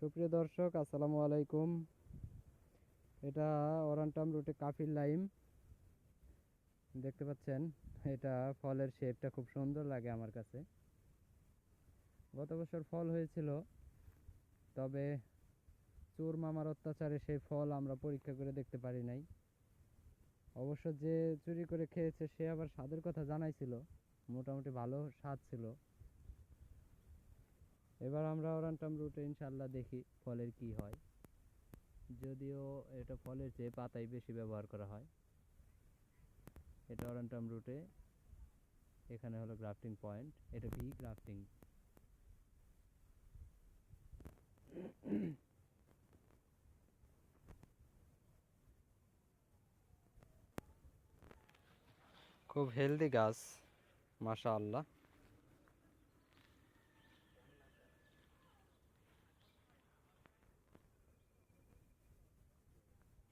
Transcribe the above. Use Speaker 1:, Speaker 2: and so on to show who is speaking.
Speaker 1: সুপ্রিয় দর্শক, আসসালামু আলাইকুম। এটা ওরান্টাম রুটে কাফির লাইম। দেখতে পাচ্ছেন, এটা ফলের শেপটা খুব সুন্দর লাগে আমার কাছে। গত বছর ফল হয়েছিল, তবে চোর মামার অত্যাচারে সেই ফল আমরা পরীক্ষা করে দেখতে পারি নাই। অবশ্য যে চুরি করে খেয়েছে, সে আবার স্বাদের কথা জানাইছিল। মোটামুটি ভালো স্বাদ ছিল। এবার আমরা ওরান্টাম রুটে ইনশাল্লাহ দেখি ফলের কি হয়। যদিও এটা ফলের চেয়ে পাতাই বেশি ব্যবহার করা হয়। এটা ওরান্টাম রুটে, এখানে হলো গ্রাফটিং পয়েন্ট, এটা ভি গ্রাফটিং। খুব হেলদি গাছ মাশা আল্লাহ